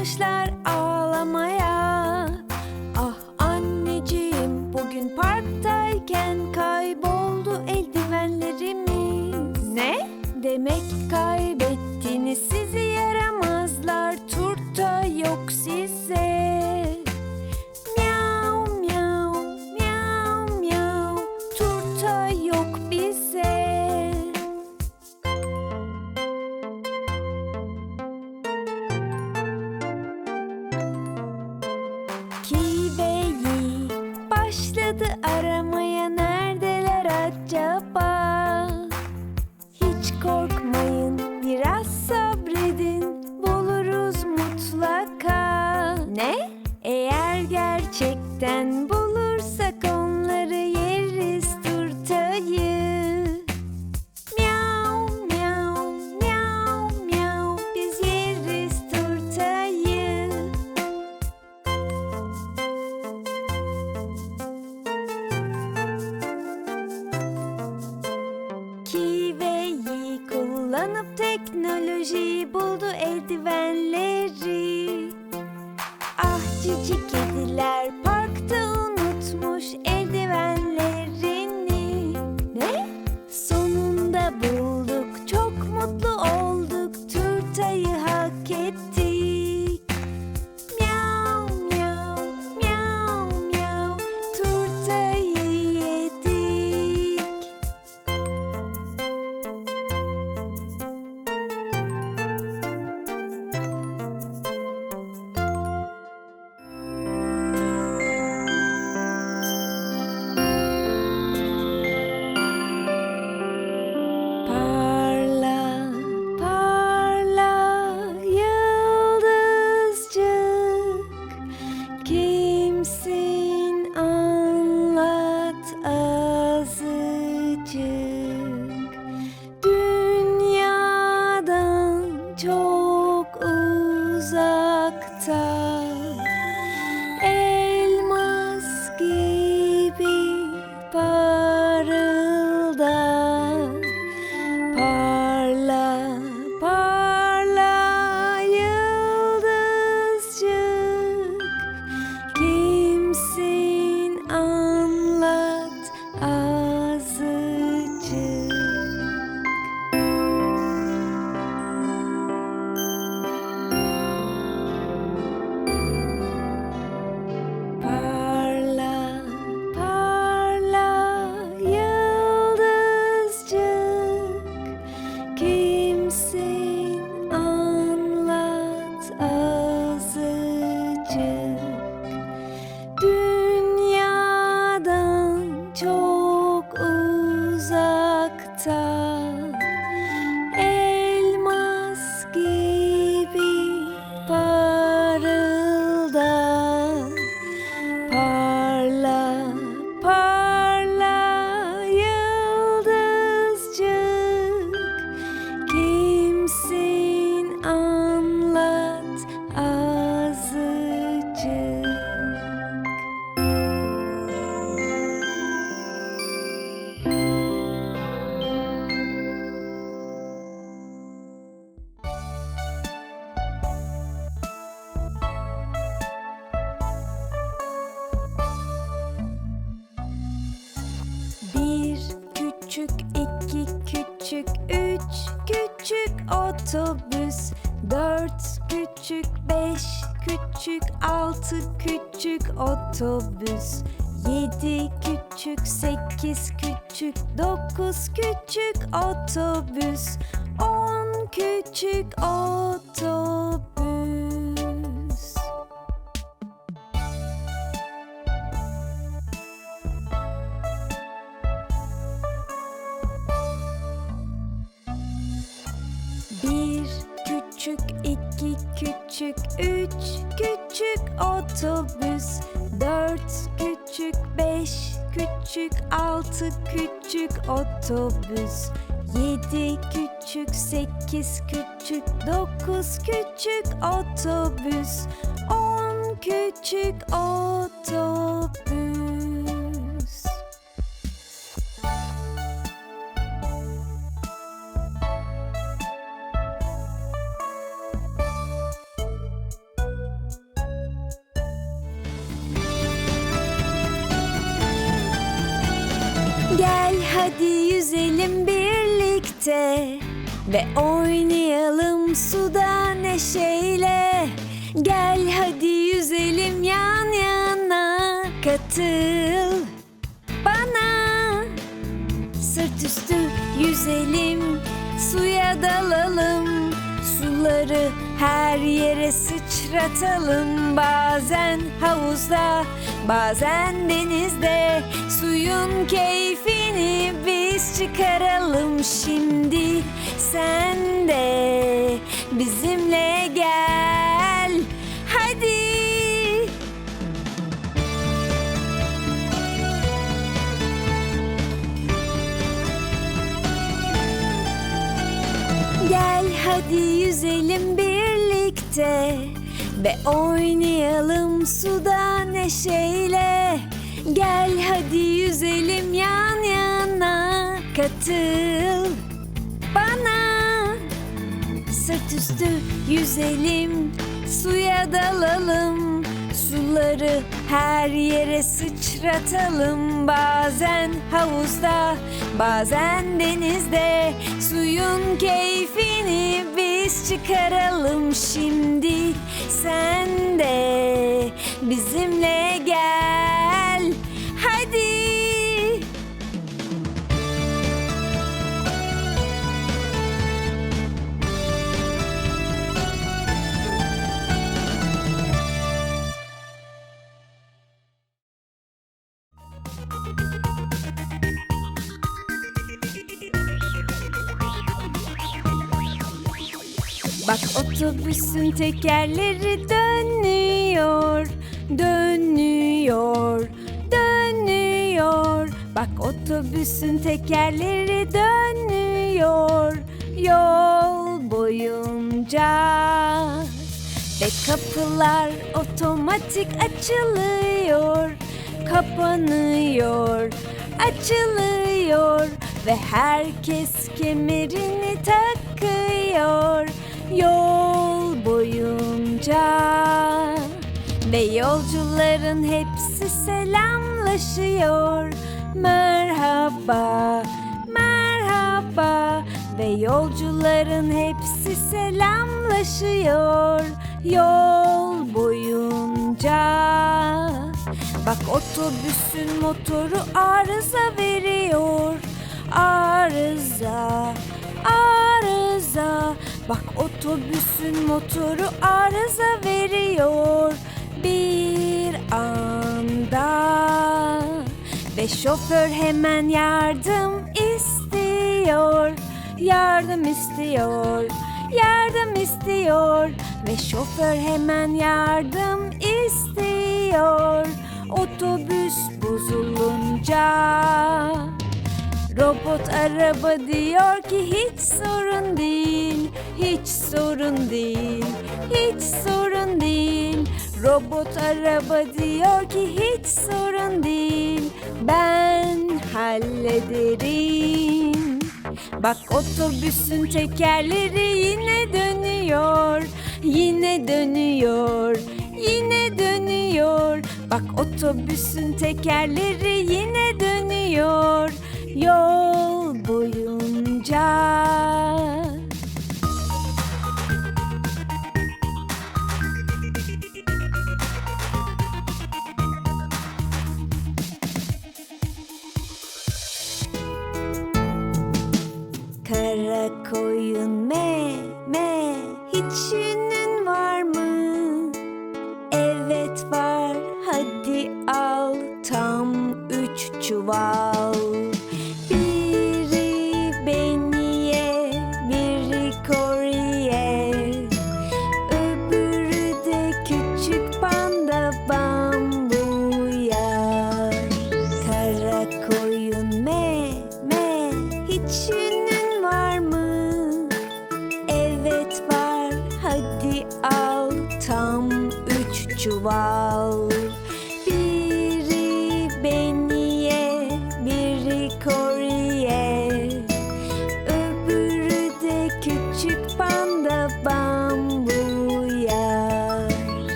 Almışlar 人不 otobüs. Dört küçük beş küçük altı küçük otobüs. küçük iki küçük üç küçük otobüs. Dört küçük beş küçük altı küçük otobüs. Yedi küçük sekiz küçük dokuz küçük otobüs. On küçük otobüs. Hadi yüzelim birlikte ve oynayalım suda neşeyle. Gel hadi yüzelim yan yana katıl bana. Sırt üstü yüzelim, suya dalalım. Suları her yere sıçratalım. Bazen havuzda, bazen denizde. Suyun keyfini biz çıkaralım şimdi. Sen de bizimle gel. Hadi. Gel hadi yüzelim birlikte ve oynayalım suda neşeyle. Gel hadi yüzelim yan yana katıl bana. Sırt üstü yüzelim, suya dalalım. Suları her yere sıçratalım. Bazen havuzda, bazen denizde. Suyun keyfini biz çıkaralım şimdi. Sen de bizimle gel. Otobüsün tekerleri dönüyor, dönüyor, dönüyor. Bak otobüsün tekerleri dönüyor yol boyunca. Ve kapılar otomatik açılıyor, kapanıyor, açılıyor ve herkes kemerini takıyor yol boyunca. Ve yolcuların hepsi selamlaşıyor. Merhaba, merhaba. Ve yolcuların hepsi selamlaşıyor yol boyunca. Bak otobüsün motoru arıza veriyor. Arıza, arıza. Bak otobüsün motoru arıza veriyor bir anda. Ve şoför hemen yardım istiyor. Yardım istiyor. Yardım istiyor. Ve şoför hemen yardım istiyor. Otobüs bozulunca. Robot araba diyor ki hiç sorun değil, hiç sorun değil, hiç sorun değil. Robot araba diyor ki hiç sorun değil, ben hallederim. Bak otobüsün tekerleri yine dönüyor, yine dönüyor, yine dönüyor. Bak otobüsün tekerleri yine dönüyor yol boyunca.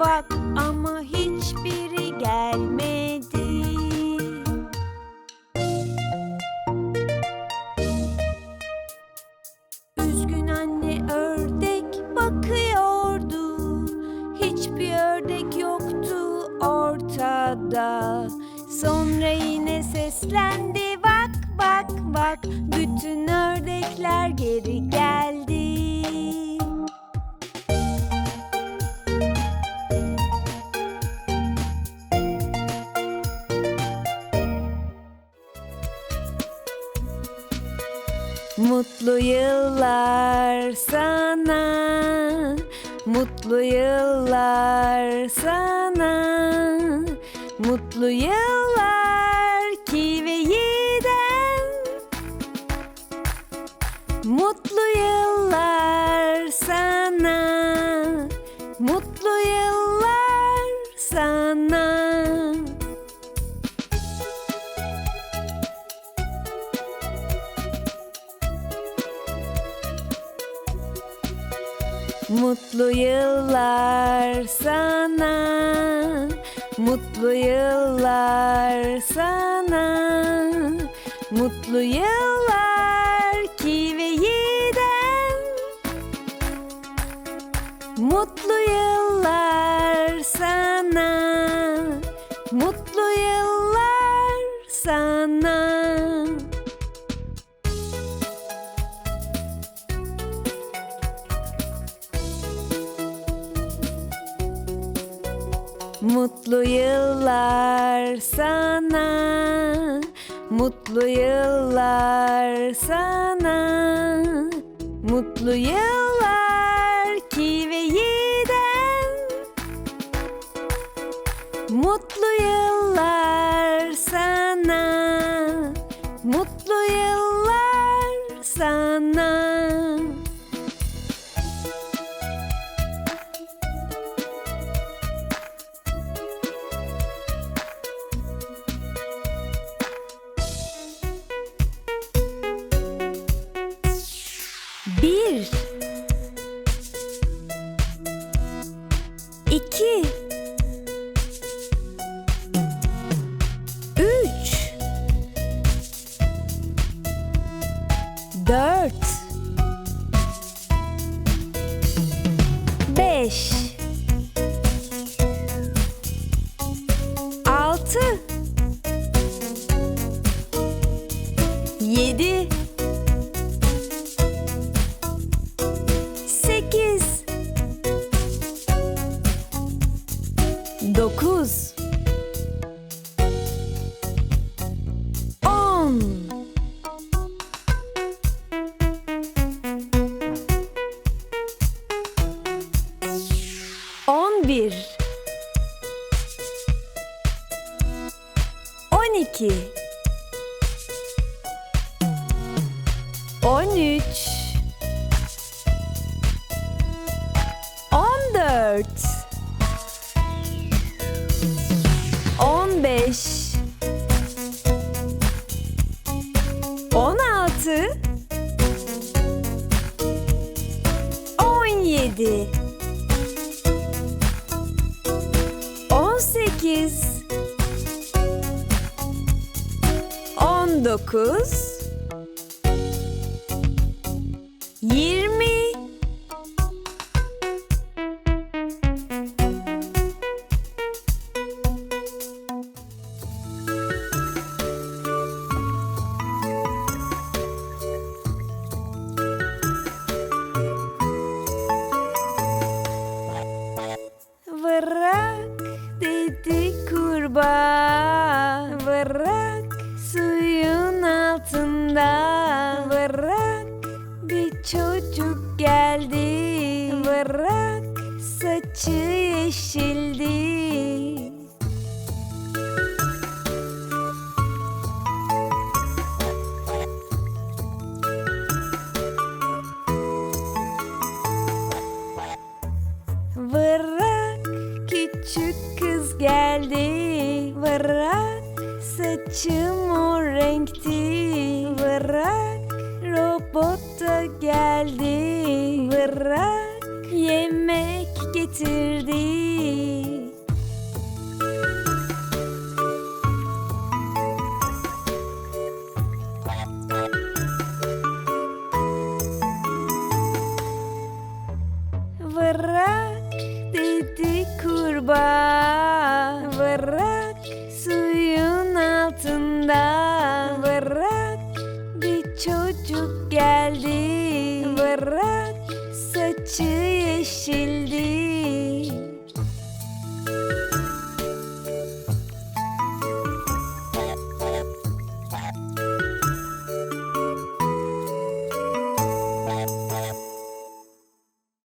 собак. Mutlu yıllar sana Mutlu yıllar sana Mutlu yıllar Mutlu yıllar sana Mutlu yıllar sana Mutlu yıllar Mutlu yıllar sana Mutlu yıllar sana Mutlu yıllar on üç, on dört, on beş, on altı, on yedi, on sekiz, on dokuz.